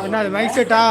என்ன அது மைக் செட்டா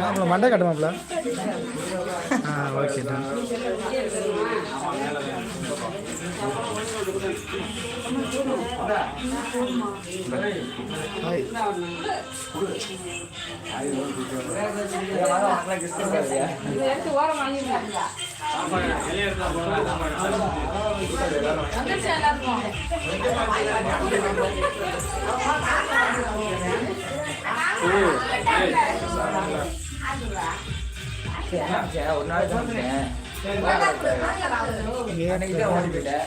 மாப்பிள மண்டை கட்டு மாப்பிள ஆ ஓகே தான் ஹாய் ஒரு நாள் சமைச்சேன் அன்னைக்கு தான் ஓடி போயிட்டேன்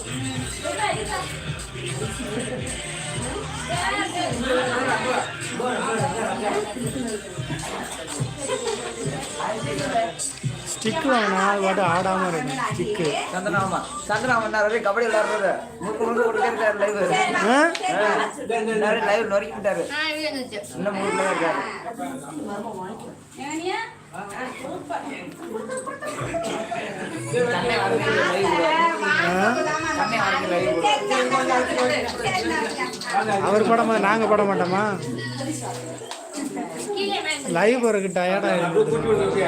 ஸ்டிக் வாங்கினா அது பாட்டு ஆடாமல் இருக்கும் ஸ்டிக்கு சந்திரனாமா சந்திரனா வந்தாரு கபடி விளையாடுறது? முறுக்கு முறுக்கு கொடுத்தே லைவ் ஆ? லைவ் நொறுக்கி விட்டாரு. இன்னும் தான் இருக்காரு. அவர் படமா மாட்டோம் நாங்கள் போட மாட்டோமா? லைவ் போகிறதுக்கு டயர்டா இருக்கு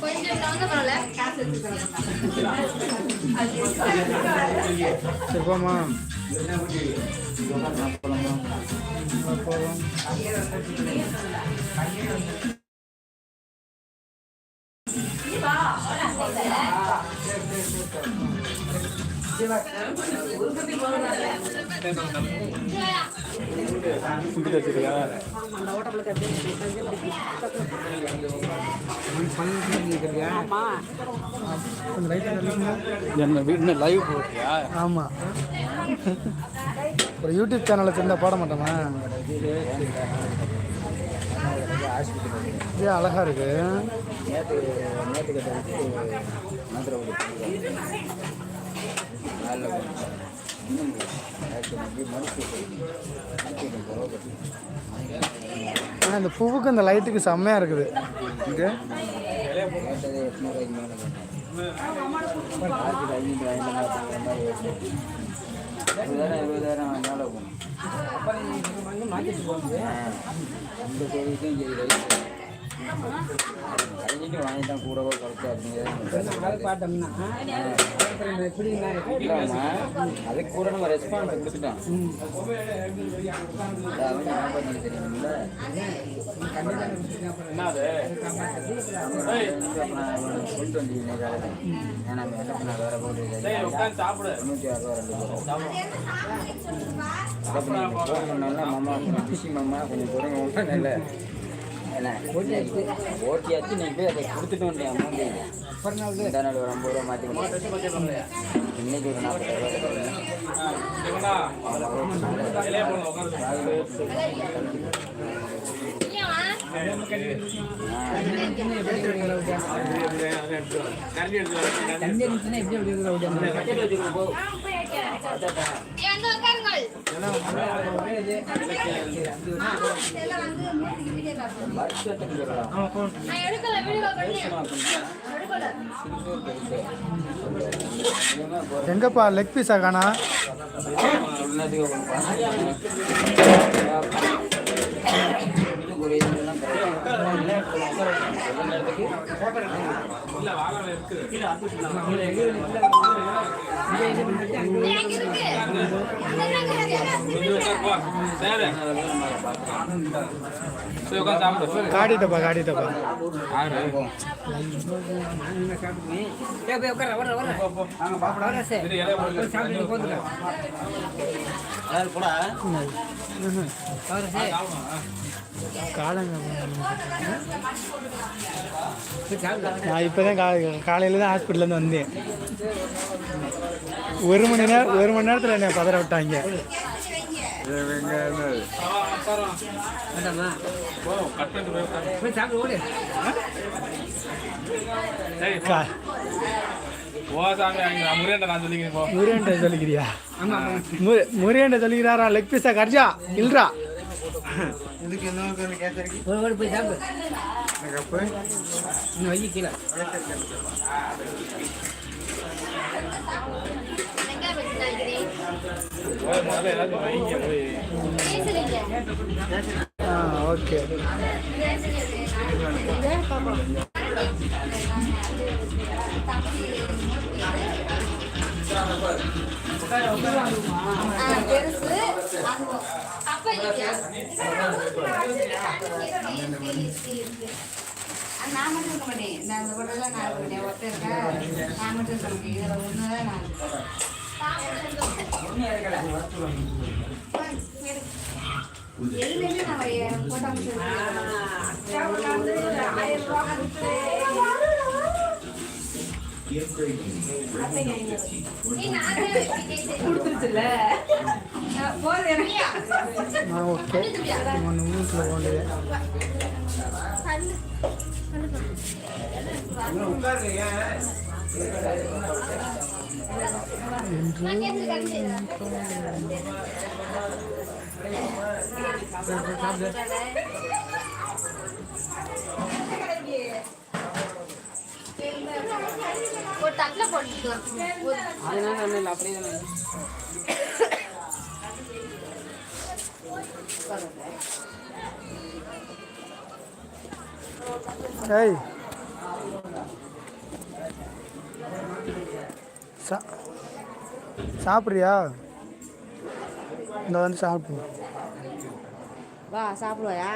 கொஞ்சம் தகுந்த பரவாயில்ல காசு போதும் கொஞ்சம் லைட்டாக தள்ளிக்கங்க என்ன வீட்டு லைவ் போடுறியா ஆமாம் ஒரு யூடியூப் சேனல் வச்சுருந்தா போட மாட்டோமா? இது அழகாக இருக்கு. நேற்று ஆனால் இந்த பூவுக்கு இந்த லைட்டுக்கு செம்மையாக இருக்குது. இங்கே? கேட்டது மேலே கேட்டேன் ஆயிரத்தி ஐநூற்றி ஐநூறு மாதிரி இருபதாயிரம் இருபதாயிரம் மேலே போகணும் இந்த கோவிலுக்கும் சரி ரைட்டு கூடவோ குறைச்சா அதுக்கு கூட நம்ம ரெஸ்பான்ஸ் கொடுத்துட்டோம் அதை வந்தீங்க ஏன்னா வேற போட்டு தொண்ணூற்றி ஆறு ரூபா ரெண்டு அப்புறம் மாமா கொஞ்சம் மாமா கொஞ்சம் குறைங்க ஒன்றும் இல்லை என்ன? ஓட்டியாச்சு நீ போய் அதை கொடுத்துட்டு வந்தேன் அமௌண்ட்டு இந்த நாள் ஒரு ஐம்பது ரூபா மாற்றி இன்னைக்கு ஒரு நாற்பது வந்து உட்காருங்கள் எல்லாம் வந்து எங்கப்பா லெக் பீஸா காணா எங்க இருக்கு காட்டிட்டப்பா காட்டிட்டப்பா காலங்க நான் இப்போ தான் கா காலையில் தான் ஹாஸ்பிட்டல்லேருந்து வந்தேன். ஒரு மணி நேரம் ஒரு மணி நேரத்தில் என்னை பதற விட்டாங்க. முருகன்ட்ட சொல்லிக்கிறியா? முருகன்ட்ட சொல்லிக்கிறாரா? லெக் பீஸா கர்ஜா இல்லரா எங்க வச்சிருக்கீங்க பேசுறீங்க ஆ ஓகே பெருசு நான் மட்டும் இருக்க மாட்டேன் இந்த அந்த கூடல நான் இருக்க மாட்டேன் ஒருத்தர் இருக்கேன் நான் மட்டும் இருக்க மாட்டேன் இதில் ஒன்று தான் நான் எழுதுன்னு நான் போட்டோ கொடுத்துருச்சுல போதும் எனக்கு நான் ஓகே ஒன்று வீட்டில் போகலையே ஒரு தட்டில் போட்டுட்டு அதனால அப்படியே ஏய். சா சாப்பிட்றியா? இந்த வந்து சாப்பிடு. வா சாப்பிடுவாயா?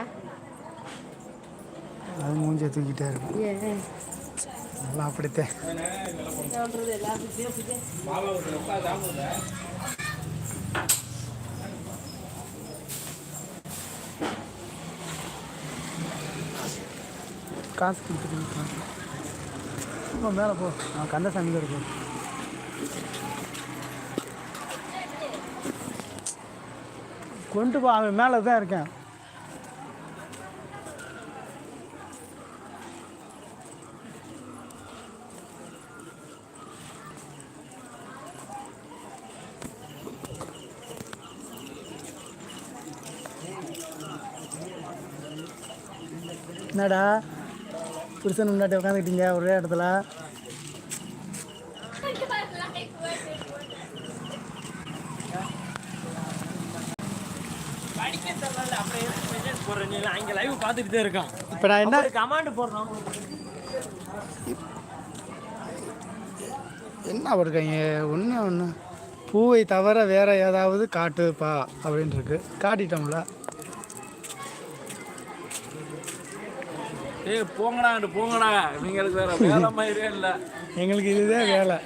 அது மூஞ்சியை தூக்கிட்டே இருக்கும் நல்லா அப்படித்தேன் காசு கொடுத்துட்டு இப்போ மேலே போ. நான் கந்தசாமி இருக்கும் கொண்டு போ அவன் மேலே தான் இருக்கேன். என்னடா? புருஷன் முன்னாடி உட்காந்துக்கிட்டீங்க ஒரே இடத்துல. இப்போ நான் என்ன கமாண்ட் என்ன ஒன்று ஒன்று பூவை தவிர வேற ஏதாவது காட்டுப்பா அப்படின்னு இருக்கு காட்டிட்டோம்ல. ஏய் போங்கடா போங்கடா. இவங்களுக்கு வேற வேலை மாதிரியே இல்லை. எங்களுக்கு இதுதான் வேலை.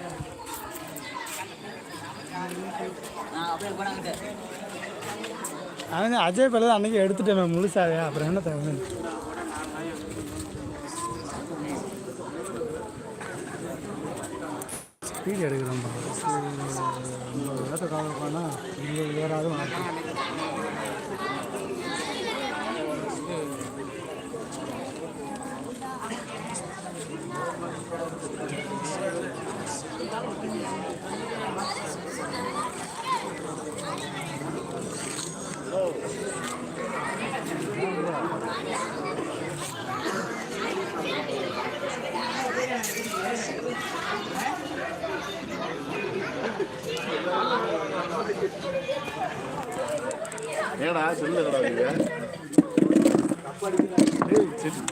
அவன் அஜய் பிள்ளை அன்னைக்கு எடுத்துட்டேன் முழுசாவே. அப்புறம் என்ன தேவை ஸ்பீடு எடுக்கிறோம். ஐம்பது வேலை காலம் இருபது பேராவது மாட்டோம். ஏடா சொல்லு கடா சரி இங்கே ஓடத்துக்கு அங்கிட்டு இப்போதே ஒரு ஆள் பேசி அப்புறம் மறுபடியும் செல்லுக்கிட்டாக திரும்பி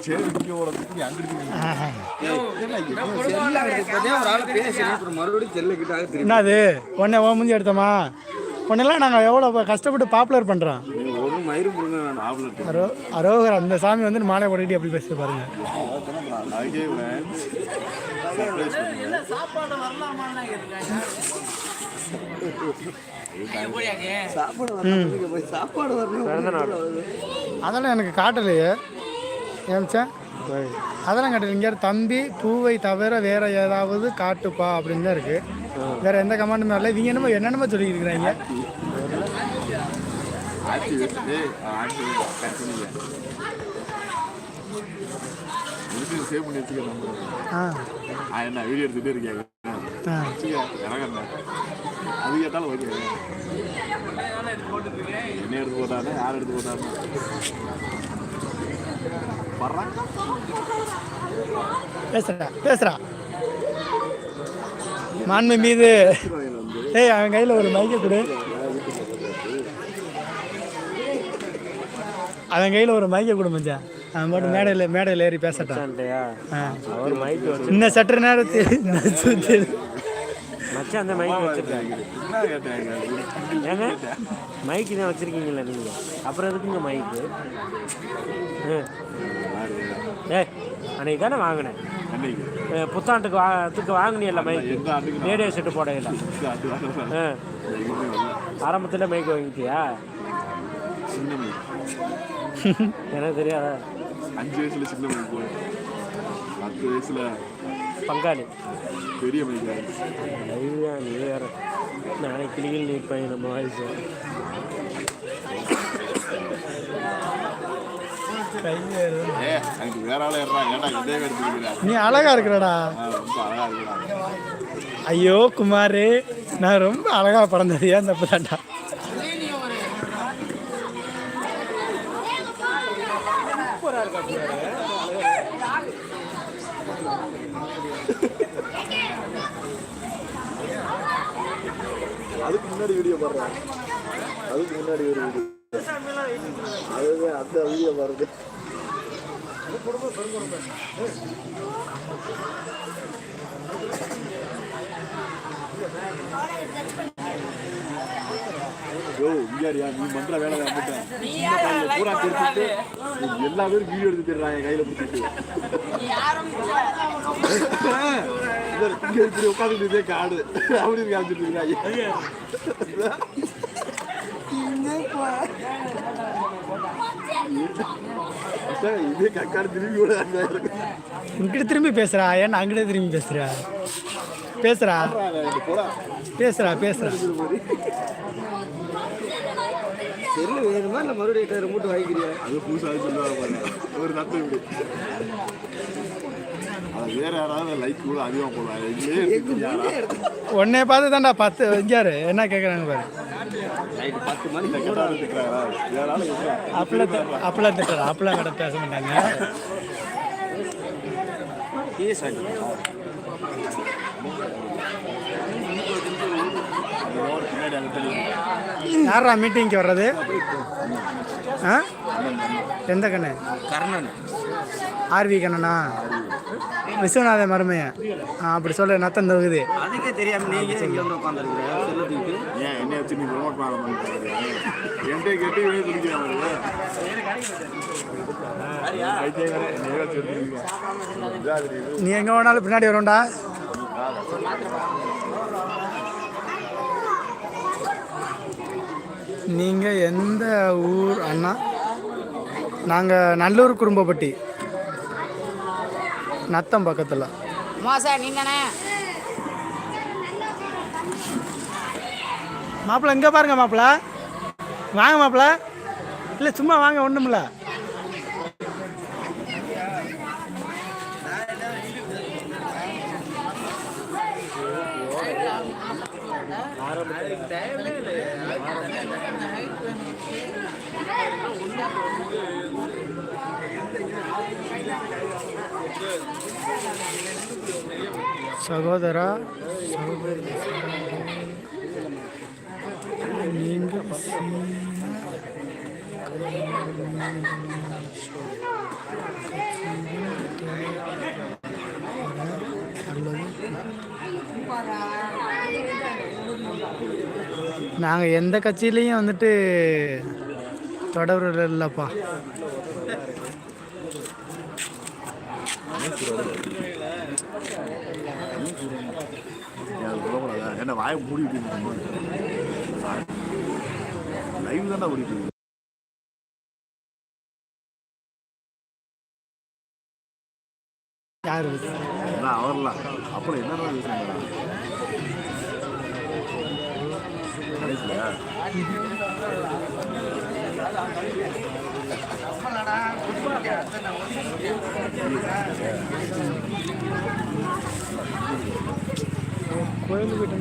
என்னது? உடனே ஓ முடிஞ்சு எடுத்தோமா? உன்னெல்லாம் நாங்கள் எவ்வளோ கஷ்டப்பட்டு பாப்புலர் பண்ணுறோம் அரோ அரோகர் அந்த சாமி வந்து மாலை போட்டுக்கிட்டு அப்படி பேசுது பாருங்க. சாப்பாடு அதெல்லாம் எனக்கு காட்டலையே. ஏமிச்சேன் அதெல்லாம் காட்டல இங்கே தம்பி பூவை தவிர வேற ஏதாவது காட்டுப்பா அப்படின்னு தான் இருக்குது வேற எந்த கமாண்டுமே இல்லை இவங்க என்னமோ என்னென்னமோ சொல்லியிருக்கிறாங்க ஆட்சி வச்சுட்டு ஆட்சி சேவ் பண்ணி வச்சுக்க ஆ. என்ன வீடியோ எடுத்துகிட்டே இருக்கேன் அது கேட்டாலும் ஓகே என்ன எடுத்து போட்டானே யார் எடுத்து போட்டானே பேசுறா பேசுறா. மாண்பு மீது ஏய் அவன் கையில் ஒரு மைக்கை கொடு. அவன் கையில் ஒரு மைக்கை கொடு மச்சான் அவன் மட்டும் மேடையில் மேடையில் ஏறி பேசட்டான் இன்னும் சற்று நேரத்தில் மச்சான் அந்த மைக் வச்சிருக்காங்க ஏங்க? மைக் தான் வச்சிருக்கீங்களா நீங்க? அப்புறம் எதுக்குங்க மைக்கு ஏ அன்னைக்கு தானே வாங்கினேன். புத்தாண்டுக்கு வா துக்கு வாங்கினியல்ல மைக்கு? Radio set போடையில. ஆரம்பத்தில் மைக் வாங்கிட்டியா? மைக் எனக்கு தெரியாதா? அஞ்சு வயசுல சின்ன மைக் பத்து வயசுல பங்காளி. பெரிய அதுதான் நீ வேற. நாளைக்கு கிளிகள் நிற்பாங்க நம்ம வாய்ஸ் ஏ அன்னைக்கு வேற ஆளா ஏறாங்க ஏன்டா இதே எடுத்துக்கிறா நீ அழகா இருக்கிறடா. ரொம்ப அழகா இருக்கிறாங்க ஐயோ குமார் நான் ரொம்ப அழகா பிறந்தது. ஏன் தப்பு தாண்டா அதுக்கு முன்னாடி வீடியோ பாடுறேன். அதுக்கு முன்னாடி ஒரு வீடியோ அதுதான் அந்த வீடியோ பாருங்க யோ இங்கேயா நீ பண்ற வேலை வந்துட்டேன் பூரா தெரிஞ்சுட்டு எல்லா பேரும் வீடியோ எடுத்து தர்றாங்க கையில பிடிச்சிட்டு. இங்க இப்படி உட்காந்துட்டு இதே காடு. அப்படின்னு காமிச்சிட்டு இருக்காங்க இதே கக்காடு திரும்பி கூட இங்கிட்ட திரும்பி பேசுறா. ஏன்னா அங்கிட்ட திரும்பி பேசுறா. பேசுறா. போடா பேசுறா பேசுறா. செல்லு வேணுமா? இல்லை மறுபடியும் ரிமோட் வாங்கிக்கிறியா? அது புதுசாக சொல்லுவாங்க பாருங்க. ஒரு நட்டு இப்படி. அது வேற யாராவது லைக் கூட அதிகமாக போடுவாங்க. எங்களே எடுத்துக்கிட்டியா? உன்னைய பார்த்து தான்டா பத்து வைக்காரு என்ன கேட்குறாங்க பாரு. வேற. அப்பெல்லாம் அப்பெல்லாம் திட்டுறா அப்பெல்லாம் கிட்ட பேச மாட்டாங்க. யாரா மீட்டிங்க்கு வர்றது எந்த கண்ணு கர்ணன் ஆர்வி கண்ணனா விஸ்வநாத மருமையன் ஆ அப்படி சொல்ல நத்தம் தகுது. அதுக்கே தெரியாம நீங்க இங்க வந்து ஏன் என்னைய வச்சு நீ ப்ரொமோட் பண்ண என்கிட்ட கெட்டி தெரியுது நீ எங்கே வேணாலும் பின்னாடி வரும்டா. நீங்கள் எந்த ஊர் அண்ணா? நாங்கள் நல்லூர் குடும்பப்பட்டி நத்தம் பக்கத்தில். மோசா நீ தானே மாப்பிள்ள இங்கே பாருங்க மாப்பிள்ள வாங்க மாப்பிள்ள இல்லை சும்மா வாங்க ஒன்றுமில்ல சகோதரா சகோதரி நீங்கள் நாங்கள் எந்த கட்சியிலையும் வந்துட்டு தொடர்பு இல்லைப்பா அது சொல்லக்கூடாதா என்ன வாயை மூடிட்டு லைவ் தானே ஓடிட்டு. யார் அவர்லாம். அப்புறம் என்னென்ன பேசுறாங்க கடைசியா? கோயில் போயிட்டு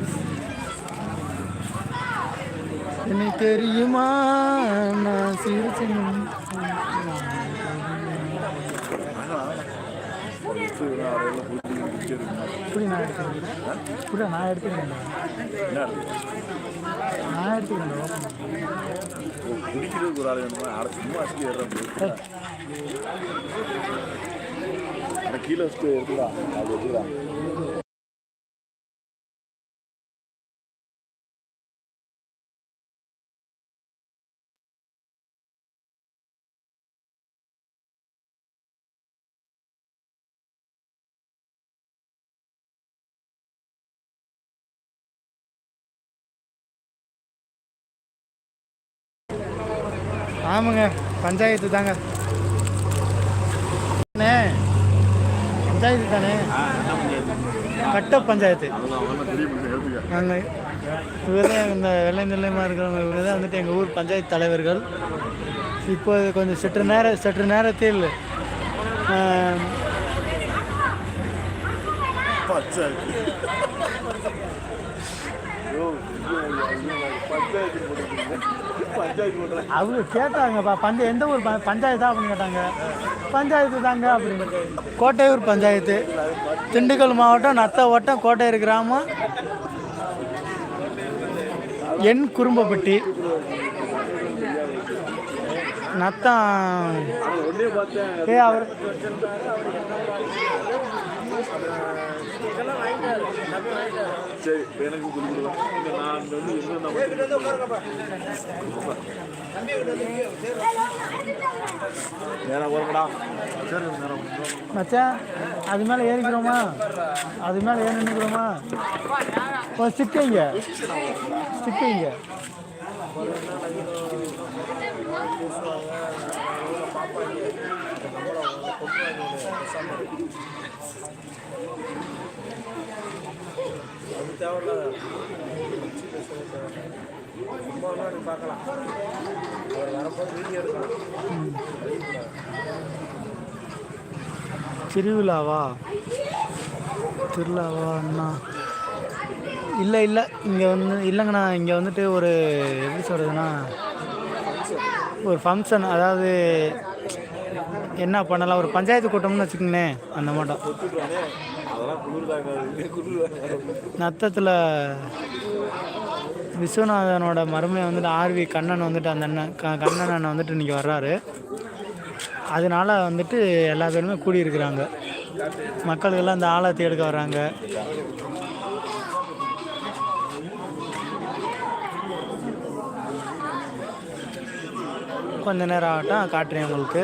எனக்கு தெரியுமா நான் சிரிச்சேன். இப்படி நான் எடுத்துக்கிறேன் இப்படி நான் எடுத்துக்கிறேன் நான் எடுத்துக்கிறேன் குடிக்கிறதுக்கு ஒரு ஆள் வேணுமா சும்மா கீழே அது ஆமாங்க பஞ்சாயத்து தாங்க. பஞ்சாயத்து தானே? கட்ட பஞ்சாயத்து. நாங்கள் இவர் தான் இந்த வெள்ளை நிலையமாக இருக்கிறவங்க இவர் தான் வந்துட்டு எங்கள் ஊர் பஞ்சாயத்து தலைவர்கள். இப்போ கொஞ்சம் சற்று நேர சற்று நேரத்தில் பஞ்சாயத்து. அவங்க கேட்டாங்கப்பா பஞ்ச எந்த ஊர் ப- பஞ்சாயத்தா அப்படின்னு கேட்டாங்க. பஞ்சாயத்து தாங்க அப்படின்னு. கோட்டையூர் பஞ்சாயத்து. திண்டுக்கல் மாவட்டம் நத்த வட்டம் கோட்டையூர் கிராமம். என் குறும்பப்பட்டி. நத்தம். ஏ அவர் சரி எனக்கு கொடுக்கலாம் இங்க நான் இங்க வந்து என்ன நேரம் வருங்கடா சரி நேரம் மச்சான் அது மேலே ஏறிக்கிறோமா அது மேலே ஏறி நின்றுக்கிறோமா ஓ சிக்கைங்க சிக்கைங்க திருவிழாவா திருவிழாவா? அண்ணா இல்லை இல்லை. இங்கே வந்து இல்லைங்கண்ணா இங்கே வந்துட்டு ஒரு எப்படி சொல்கிறதுன்னா ஒரு ஃபங்க்ஷன் அதாவது என்ன பண்ணலாம்? ஒரு பஞ்சாயத்து கூட்டம்னு வச்சுக்கோங்களேன் அந்த மாட்டோம். நத்தத்தில் விஸ்வநாதனோட மருமையை வந்துட்டு ஆர்வி கண்ணன் வந்துட்டு அந்த அண்ணன் க கண்ணன் அண்ணன் வந்துட்டு இன்றைக்கி வர்றாரு. அதனால வந்துட்டு எல்லா பேருமே கூடியிருக்கிறாங்க. மக்களுக்கெல்லாம் இந்த ஆழத்தை எடுக்க வர்றாங்க. கொஞ்ச நேரம் ஆகட்டும் காட்டுறேன் உங்களுக்கு.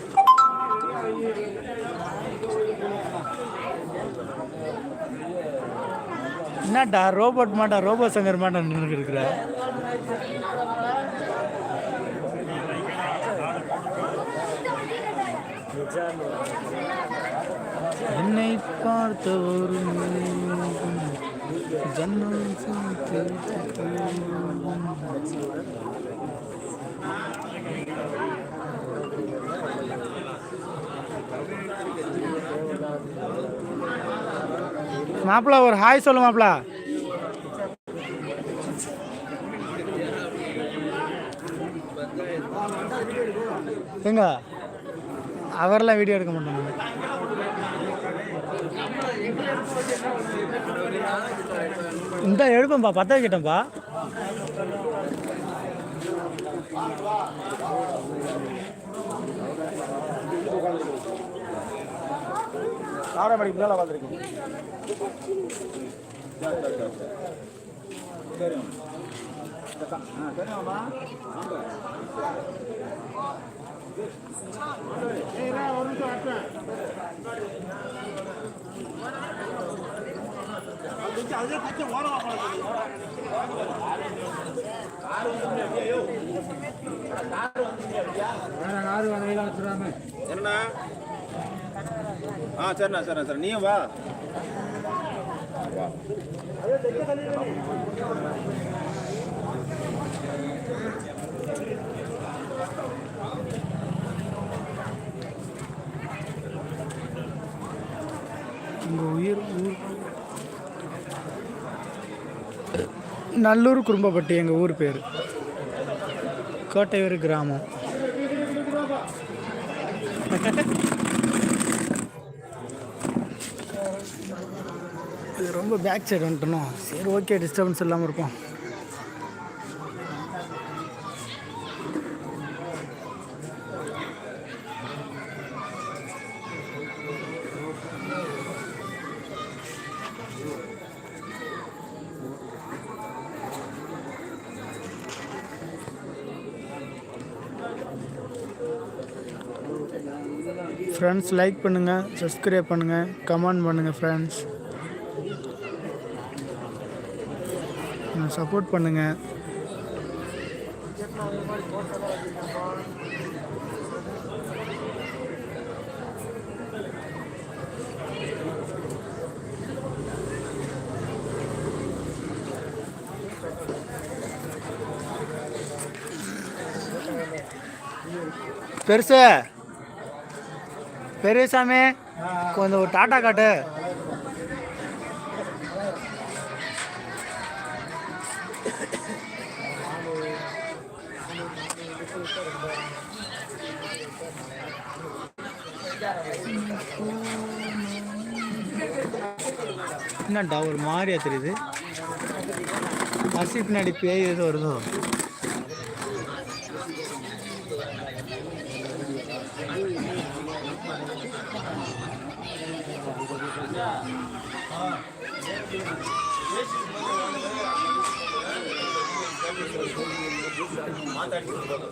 என்னடா ரோபோட் மாட்டா ரோபோ சங்கர் மாட்டா நின்று இருக்கிற? என்னை பார்த்த ஒரு ஜன்னல் மாப்பிள ஒரு ஹாய் சொல்லு மாப்பிள. எங்க? அவரெல்லாம் வீடியோ எடுக்க மாட்டாங்க. இந்த எடுப்பேன்ப்பா பத்த வைக்கிட்டேன்ப்பா காரமணிக்கு மேலே வந்திருக்கேன் என்னண்ணா? ஆ சரிண்ணா சரிண்ணா சரி நீயும் வா. உங்கள் உயிர் ஊர். நல்லூர் குறும்பப்பட்டி எங்கள் ஊர் பேர். கோட்டையூர் கிராமம். திரும்ப பேக் சைடு வந்துட்டோம். சரி ஓகே டிஸ்டர்பன்ஸ் இல்லாமல் இருப்போம். ஃப்ரெண்ட்ஸ் லைக் பண்ணுங்கள் சப்ஸ்கிரைப் பண்ணுங்கள் கமெண்ட் பண்ணுங்கள் ஃப்ரெண்ட்ஸ் சப்போர்ட் பண்ணுங்கள் பெருசு. பெரியசாமி கொஞ்சம் டாட்டா காட்டு. என்னடா ஒரு மாதிரியா தெரியுது. பசி பின்னாடி பேய் எது வருதோ. ಮಾತಾಡ್ತಿರ್ಬೋದು